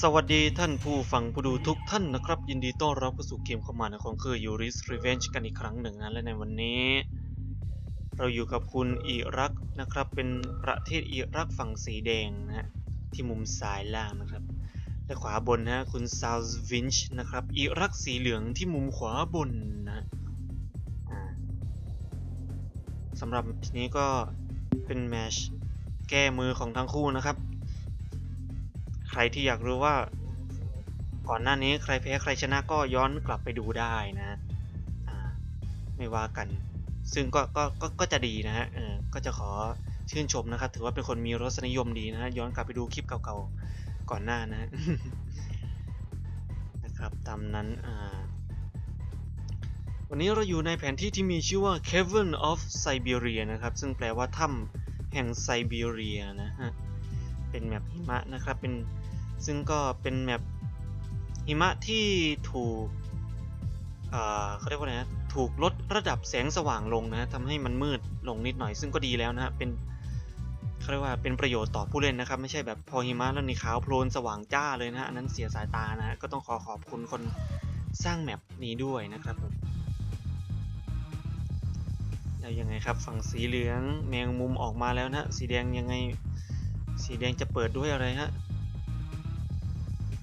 สวัสดีท่านผู้ฟังผู้ดูทุกท่านนะครับ ยินดีต้อนรับเข้าสู่เกมคอมมานด์ของคือ Yuri's Revenge กันอีกครั้งหนึ่งนะและในวันนี้ เราอยู่กับคุณอิรักนะครับ เป็นประเทศอิรักฝั่งสีแดงนะฮะที่มุมซ้ายล่างนะครับ และขวาบนนะฮะคุณซาวส์วินช์นะครับอิรักสีเหลืองที่มุมขวาบนนะฮะสำหรับทีนี้ก็เป็นแมชแก้มือของทั้งคู่นะครับ ใครที่อยากรู้ว่า ก่อนหน้านี้ใครแพ้ใครชนะก็ย้อนกลับไปดูได้นะไม่ว่ากัน ซึ่งก็ก็ก็ก็จะดีนะฮะก็จะขอชื่นชมนะครับ ถือว่าเป็นคนมีรสนิยมดีนะฮะย้อนกลับไปดูคลิปเก่าๆก่อนหน้านะฮะนะครับตามนั้นอ่าวันนี้เราอยู่ในแผนที่ที่มีชื่อว่า Cavern of Siberia นะครับ ซึ่งแปลว่าถ้ำแห่งไซบีเรียนะฮะ เป็นแมปหิมะนะครับเป็นซึ่งก็เป็นแมปหิมะที่ถูกเอ่อเขาเรียกว่าไงนะถูกลดระดับแสงสว่างลงนะทำให้มันมืดลงนิดหน่อย ซึ่งก็ดีแล้วนะฮะเป็นเขาเรียกว่าเป็นประโยชน์ต่อผู้เล่นนะครับ ไม่ใช่แบบพอหิมะแล้วนี่ขาวโพลนสว่างจ้าเลยนะฮะอันนั้นเสียสายตานะฮะก็ต้องขอขอบคุณคนสร้างแมปนี้ด้วยนะครับผมแล้วยังไงครับฝั่งสีเหลืองแมงมุมออกมาแล้วนะสีแดงยังไง สีแดงจะเปิดด้วยอะไรฮะ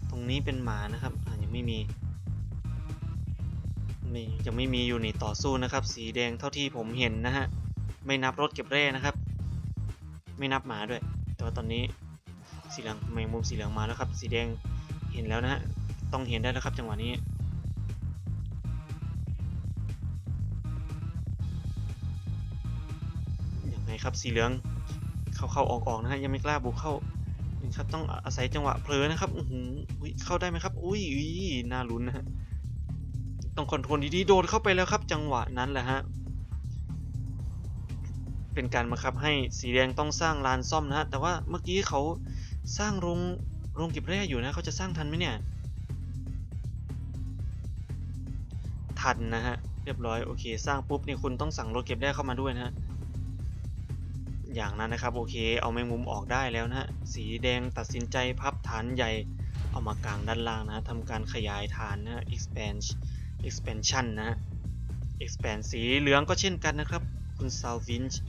ตรงนี้เป็นหมานะครับอ่ายังไม่มีไม่ยังไม่มีอยู่ในต่อสู้นะครับ สีแดงเท่าที่ผมเห็นนะฮะ ไม่นับรถเก็บแร่นะครับ ไม่นับหมาด้วย แต่ว่าตอนนี้สีเหลืองแมงมุมสีเหลืองมาแล้วครับ สีแดงเห็นแล้วนะฮะ ต้องเห็นได้แล้วครับจังหวะนี้ยังไงครับสีเหลือง เข้าเข้าออกออกนะฮะยังไม่กล้าบุกเข้านี่ครับต้องอาศัยจังหวะเพลินนะครับอือหือเข้าได้ไหมครับอุ้ยอุ้ยน่าลุ้นนะฮะต้องคอนโทรลดีๆโดนเข้าไปแล้วครับ จังหวะนั้นแหละฮะเป็นการบังคับให้สีแดงต้องสร้างลานซ่อมนะฮะแต่ว่าเมื่อกี้เขาสร้างโรงโรงเก็บแร่อยู่นะเขาจะสร้างทันไหมเนี่ย ทันนะฮะเรียบร้อยโอเค สร้างปุ๊บเนี่ยคุณต้องสั่งรถเก็บแร่เข้ามาด้วยนะฮะ อย่างนั้นนะครับโอเคเอาแมงมุมออกได้แล้วนะฮะสีแดงตัดสินใจพับฐานใหญ่เอามากลางด้านล่างนะทำการขยายฐานนะ expand expansion นะ expand สีเหลืองก็เช่นกันนะครับ คุณซาวินช์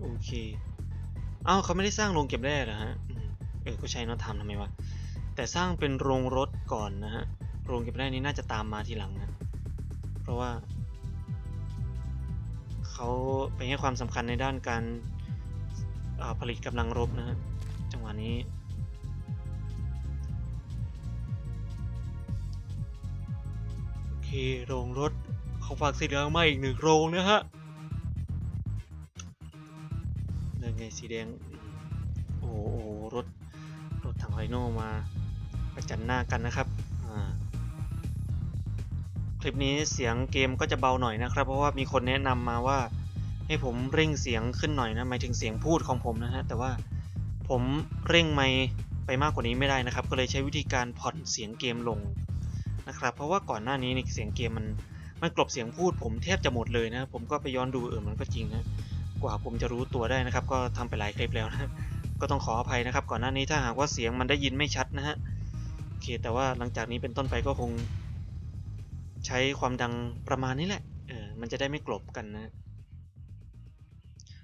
โอเค อ้าวเขาไม่ได้สร้างโรงเก็บแร่เหรอฮะเออก็ใช่นอะทำทำไมวะแต่สร้างเป็นโรงรถก่อนนะฮะโรงเก็บแร่นี้น่าจะตามมาทีหลังนะเพราะว่าเขาไปให้ความสำคัญในด้านการาผลิตกำลังรบนะฮะจังหวะนี้โอเคโรงรถเขาฝากสีเหลืองมาอีกหนึ่งโรงนะฮะ นั่นไงสีแดง โอ้โหรถ รถถังไรโน่มาประจันหน้ากันนะครับ คลิปนี้เสียงเกมก็จะเบาหน่อยนะครับ เพราะว่ามีคนแนะนำมาว่าให้ผมเร่งเสียงขึ้นหน่อยนะหมายถึงเสียงพูดของผมนะฮะแต่ว่าผมเร่งไมค์ไปมากกว่านี้ไม่ได้นะครับ ก็เลยใช้วิธีการผ่อนเสียงเกมลงนะครับ เพราะว่าก่อนหน้านี้ในเสียงเกมมันมันกลบเสียงพูดผมแทบจะหมดเลยนะ ผมก็ไปย้อนดูเออมันก็จริงนะ ว่าผมจะรู้ตัวได้นะครับ ก็ทำไปหลายคลิปแล้วนะก็ต้องขออภัยนะครับ ก่อนหน้านี้ถ้าหากว่าเสียงมันได้ยินไม่ชัดนะฮะโอเคแต่ว่าหลังจากนี้เป็นต้นไปก็คง ใช้ความดังประมาณนี้แหละเออมันจะได้ไม่กลบกันนะ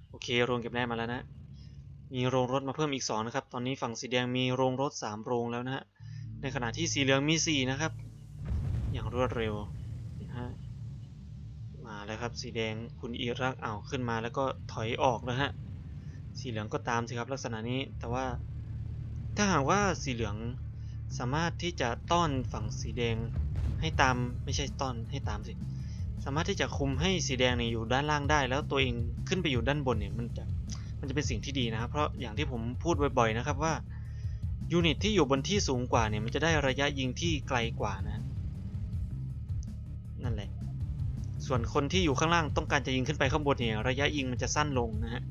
โอเคโรงเก็บแร่มาแล้วนะมีโรงรถมาเพิ่มอีก2นะครับ ตอนนี้ฝั่งสีแดงมีโรงรถ 3 โรงแล้วนะฮะ ในขณะที่สีเหลืองมี 4 นะครับ อย่างรวดเร็วนะฮะมา แล้วครับ สีแดงคุณอิรักเอาวขึ้นมาแล้วก็ถอยออกนะฮะ สีเหลืองก็ตามสิครับลักษณะนี้ แต่ว่าถ้าหากว่าสีเหลืองสามารถที่จะต้อนฝั่งสีแดงให้ตามไม่ใช่ต้อนให้ตามสิ สามารถที่จะคุมให้สีแดงเนี่ยอยู่ด้านล่างได้ แล้วตัวเองขึ้นไปอยู่ด้านบนเนี่ยมันจะมันจะเป็นสิ่งที่ดีนะครับ เพราะอย่างที่ผมพูดบ่อยๆนะครับว่ายูนิตที่อยู่บนที่สูงกว่าเนี่ยมันจะได้ระยะยิงที่ไกลกว่านะ นั่นแหละ ส่วนคนที่อยู่ข้างล่างต้องการจะยิงขึ้นไปข้างบนเนี่ยระยะยิงมันจะสั้นลงนะฮะ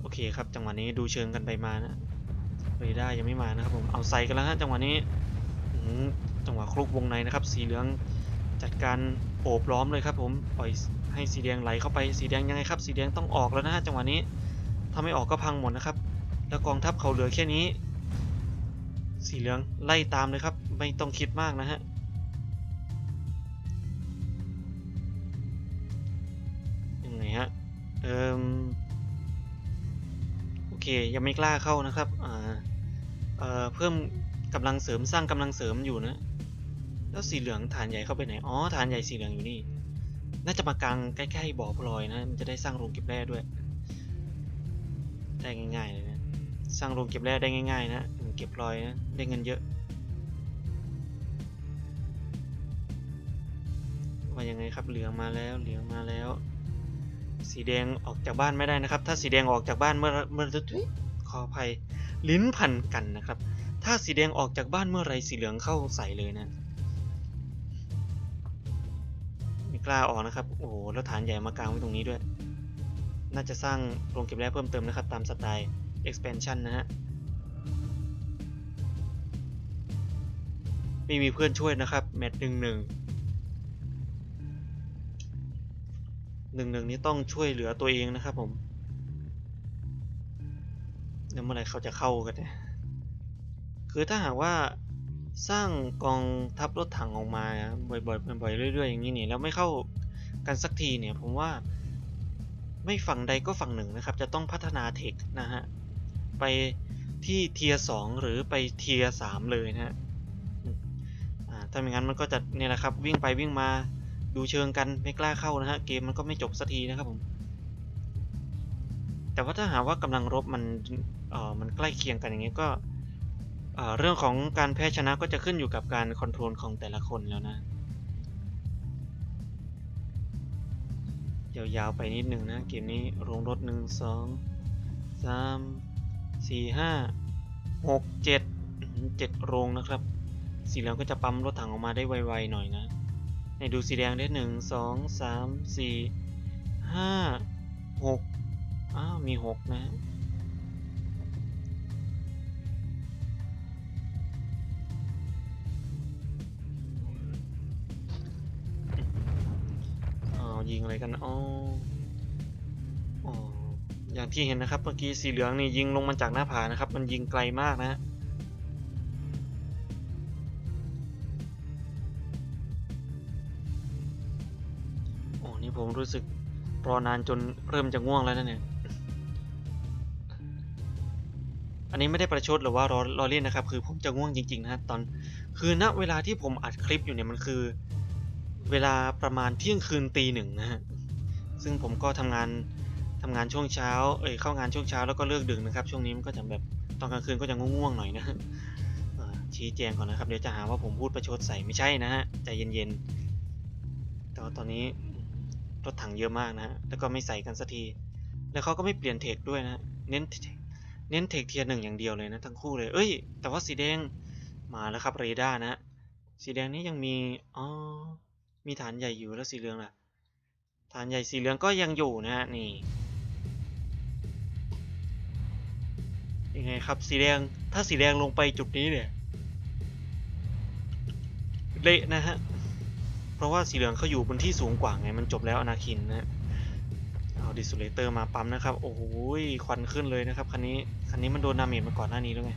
โอเคครับจังหวะนี้ดูเชิงกันไปมานะเรดาร์ยังไม่มานะครับผมเอาใส่กันแล้วฮะจังหวะนี้จังหวะคลุกวงในนะครับ สีเหลืองจัดการโอบล้อมเลยครับ ผมปล่อยให้สีแดงไหลเข้าไปสีแดงยังไงครับ สีแดงต้องออกแล้วนะฮะจังหวะนี้ถ้าไม่ออกก็พังหมดนะครับ แล้วกองทัพเขาเหลือแค่นี้ สีเหลืองไล่ตามเลยครับ ไม่ต้องคิดมากนะฮะ เอ่มโอเค ยังไม่กล้าเข้านะครับ อ่า เอ่อ เพิ่มกำลังเสริมสร้างกำลังเสริมอยู่นะ แล้วสีเหลืองฐานใหญ่เข้าไปไหน อ๋อ ฐานใหญ่สีเหลืองอยู่นี่ น่าจะมากลางใกล้ๆบ่อพลอยนะ มันจะได้สร้างโรงเก็บแร่ด้วย ได้ง่ายๆเลยนะ สร้างโรงเก็บแร่ได้ง่ายๆ นะ เก็บพลอยนะ ได้เงินเยอะว่ายังไงครับเหลืองมาแล้วเหลืองมาแล้ว สีแดงออกจากบ้านไม่ได้นะครับ ถ้าสีแดงออกจากบ้านเมื่อเมื่อทุยขออภัยลิ้นพันกันนะครับ ถ้าสีแดงออกจากบ้านเมื่อไรสีเหลืองเข้าใส่เลยนะไม่กล้าออกนะครับ โอ้โหแล้วฐานใหญ่มากลางไว้ตรงนี้ด้วย น่าจะสร้างโรงเก็บแร่เพิ่มเติมนะครับ ตามสไตล์ expansion นะฮะไม่มีเพื่อนช่วยนะครับ แมตช์หนึ่งหนึ่ง หนึ่งหนึ่งนี้ต้องช่วยเหลือตัวเองนะครับผมแล้วเมื่อไหรเขาจะเข้ากันเนี่ยคือถ้าหากว่าสร้างกองทัพรถถังออกมาบ่อยๆบ่อยๆเรื่อย ๆ อย่างนี้เนี่ยแล้วไม่เข้ากันสักทีเนี่ยผมว่าไม่ฝั่งใดก็ฝั่งหนึ่งนะครับ จะต้องพัฒนาเทคนะฮะ ไปที่เทียสองหรือไปเทียสามเลยนะฮะถ้าไม่งั้นมันก็จะเนี่ยแหละครับวิ่งไปวิ่งมา ดูเชิงกันไม่กล้าเข้านะฮะเกมมันก็ไม่จบสักทีนะครับผม แต่ว่าถ้าหากว่ากำลังรบมันเอ่อมันใกล้เคียงกันอย่างเงี้ยก็เอ่อเรื่องของการแพ้ชนะก็จะขึ้นอยู่กับการคอนโทรลของแต่ละคนแล้วนะยาวๆไปนิดนึงนะเกมนี้โรงรถหนึ่งสองสามสี่ห้าหกเจ็ดเจ็ดโรงนะครับสีเหลืองก็จะปั๊มรถถังออกมาได้ไวๆหน่อยนะ ในดูสีแดงได้หนึ่งสองสามสี่ห้าหกอ้าวมีหกนะอ๋อยิงอะไรกันอ๋ออ๋ออย่างที่เห็นนะครับเมื่อกี้สีเหลืองนี่ยิงลงมาจากหน้าผานะครับ มันยิงไกลมากนะ รู้สึกรอนานจนเริ่มจะง่วงแล้วนะเนี่ย อันนี้ไม่ได้ประชดหรือว่ารอรอเล่นนะครับ คือผมจะง่วงจริงๆนะตอน คือณเวลาที่ผมอัดคลิปอยู่เนี่ยมันคือ เวลาประมาณเที่ยงคืนตีหนึ่งนะฮะ ซึ่งผมก็ทำงานทำงานช่วงเช้า เอ้ยเข้างานช่วงเช้าแล้วก็เลิกดึกนะครับ ช่วงนี้มันก็จะแบบตอนกลางคืนก็จะง่วงๆหน่อยนะชี้แจงก่อนนะครับ เดี๋ยวจะหาว่าผมพูดประชดใส่ไม่ใช่นะฮะใจเย็นๆแต่ว่าตอนนี้ รถถังเยอะมากนะฮะแล้วก็ไม่ใส่กันสักที แล้วเขาก็ไม่เปลี่ยนเทคด้วยนะ เน้น เน้นเทคเทียร์หนึ่งอย่างเดียวเลยนะทั้งคู่เลย เอ้ย แต่ว่าสีแดงมาแล้วครับเรดาร์นะฮะสีแดงนี้ยังมี อ๋อ มีฐานใหญ่อยู่แล้วสีเหลืองล่ะ ฐานใหญ่สีเหลืองก็ยังอยู่นะฮะนี่ ยังไงครับสีแดง ถ้าสีแดงลงไปจุดนี้เนี่ย เละนะฮะ ราะว่าสีเหลืองเขาอยู่บนที่สูงกว่าไงมันจบแล้วอนาคินนะเอาดิสเลเตอร์มาปั๊มนะครับ โอ้โหควันขึ้นเลยนะครับคันนี้คันนี้มันโดนดาเมจมาก่อนหน้านี้แล้วไง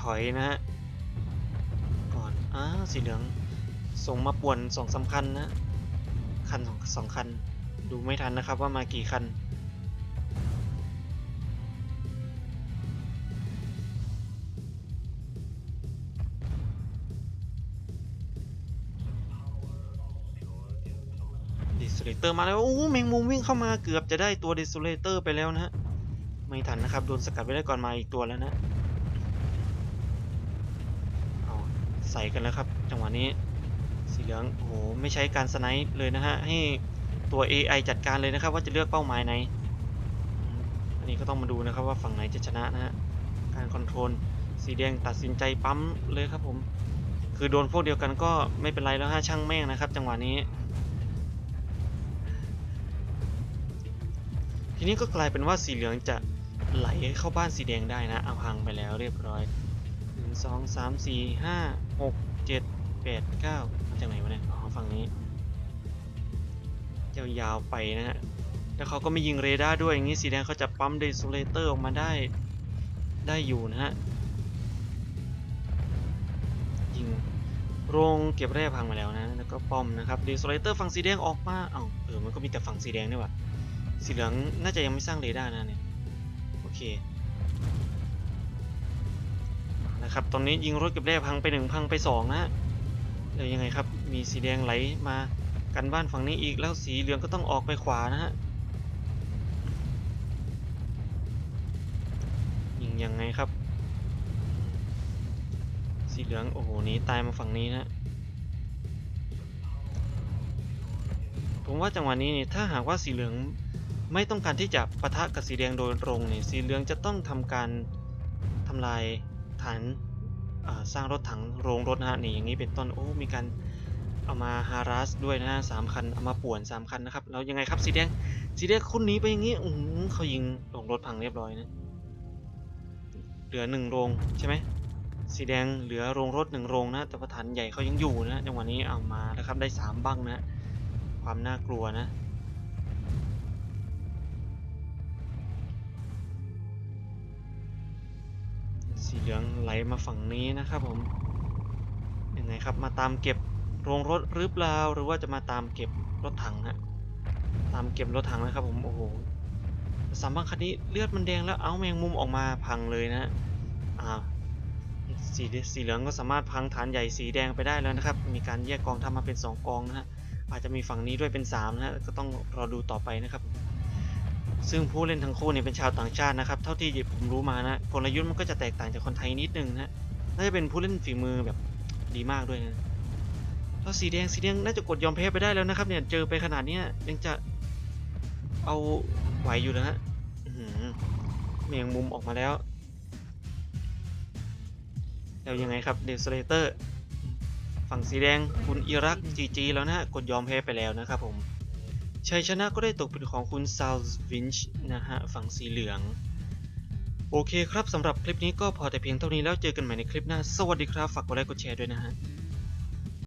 ถอยนะฮะก่อนอ้าสีเหลืองส่งมาป่วนสองสาคันนะคันสองสองคัน ดูไม่ทันนะครับว่ามากี่คัน เตอร์มาแล้วโอ้แมงมุมวิ่งเข้ามาเกือบจะได้ตัวเดิสเลเตอร์ไปแล้วนะฮะไม่ทันนะครับโดนสกัดไว้ได้ก่อนมาอีกตัวแล้วนะเอาใส่กันแล้วครับ จังหวะนี้สีเหลืองโอ้โหไม่ใช้การสไนป์เลยนะฮะให้ตัว AI จัดการเลยนะครับ ว่าจะเลือกเป้าหมายไหนอันนี้ก็ต้องมาดูนะครับว่าฝั่งไหนจะชนะนะฮะการคอนโทรลสีแดงตัดสินใจปั๊มเลยครับผม คือโดนพวกเดียวกันก็ไม่เป็นไรแล้วฮะช่างแม่งนะครับ จังหวะนี้ ทีนี้ก็กลายเป็นว่าสีเหลืองจะไหลเข้าบ้านสีแดงได้นะเอาพังไปแล้วเรียบร้อยหนึ่งสองสามสี่ห้าหกเจ็ดแปดเก้ามาจากไหนวะเนี่ยอ๋อฝั่งนี้ยาวๆไปนะฮะแล้วเขาก็ไม่ยิงเรดาร์ด้วยอย่างนี้สีแดงเขาจะปั๊มเดซูเลเตอร์ออกมาได้ได้อยู่นะฮะยิงโรงเก็บแร่พังมาแล้วนะแล้วก็ป้อมนะครับเดซูเลเตอร์ฝั่งสีแดงออกมาเอ้าเออมันก็มีแต่ฝั่งสีแดงนี่หว่า สีเหลืองน่าจะยังไม่สร้างเรดาร์นะเนี่ยโอเคนะครับตอนนี้ยิงรถเก็บแร่พังไปหนึ่งพังไปสองนะฮะแล้วยังไงครับมีสีแดงไหลมากันบ้านฝั่งนี้อีกแล้วสีเหลืองก็ต้องออกไปขวานะฮะยิงยังไงครับ สีเหลืองโอ้โหนี้ตายมาฝั่งนี้นะผมว่าจังหวะนี้นี่ถ้าหากว่าสีเหลือง ไม่ต้องการที่จะปะทะกับสีแดงโดยตรงเนี่ยสีเหลืองจะต้องทำการทำลายฐานสร้างรถถังโรงรถนะฮะนี่อย่างนี้เป็นต้นโอ้มีการเอามาฮารัสด้วยนะฮะสามคันเอามาป่วนสามคันนะครับแล้วยังไงครับสีแดงสีแดงคุณหนีไปอย่างนี้อือเขายิงโรงรถพังเรียบร้อยนะเหลือหนึ่งโรงใช่ไหมสีแดงเหลือโรงรถหนึ่งโรงนะแต่ว่าฐานใหญ่เขายังอยู่นะจังหวะนี้เอามาแล้วครับได้สามบังนะ ความน่ากลัวนะ เหลืองไหลมาฝั่งนี้นะครับผมยังไงครับมาตามเก็บโรงรถหรือเปล่าหรือว่าจะมาตามเก็บรถถังฮะตามเก็บรถถังนะครับผมโอ้โหสามบังคันนี้เลือดมันแดงแล้วเอาแมงมุมออกมาพังเลยนะอ้าวสีสีเหลืองก็สามารถพังฐานใหญ่สีแดงไปได้แล้วนะครับ มีการแยกกองทัพมาเป็น 2 กองนะฮะอาจจะมีฝั่งนี้ด้วยเป็น3นะฮะก็ต้องรอดูต่อไปนะครับ ซึ่งผู้เล่นทั้งคู่เนี่ยเป็นชาวต่างชาตินะครับ เท่าที่ผมรู้มานะกลยุทธ์มันก็จะแตกต่างจากคนไทยนิดนึงนะน่าจะเป็นผู้เล่นฝีมือแบบดีมากด้วยนะแล้วสีแดงสีแดงน่าจะกดยอมแพ้ไปได้แล้วนะครับ เนี่ยเจอไปขนาดนี้ยังจะเอาไหวอยู่นะฮะอื้อหือเมียงมุมออกมาแล้วแล้วยังไงครับเดสเลเตอร์ฝั่งสีแดงคุณอิรักจีจีแล้วนะฮะกดยอมแพ้ไปแล้วนะครับผม ชัยชนะก็ได้ตกเป็นของคุณซาลวินช์นะฮะฝั่งสีเหลือง โอเคครับสำหรับคลิปนี้ก็พอแต่เพียงเท่านี้แล้วเจอกันใหม่ในคลิปหน้า สวัสดีครับ ฝากกดไลค์กดแชร์ด้วยนะฮะ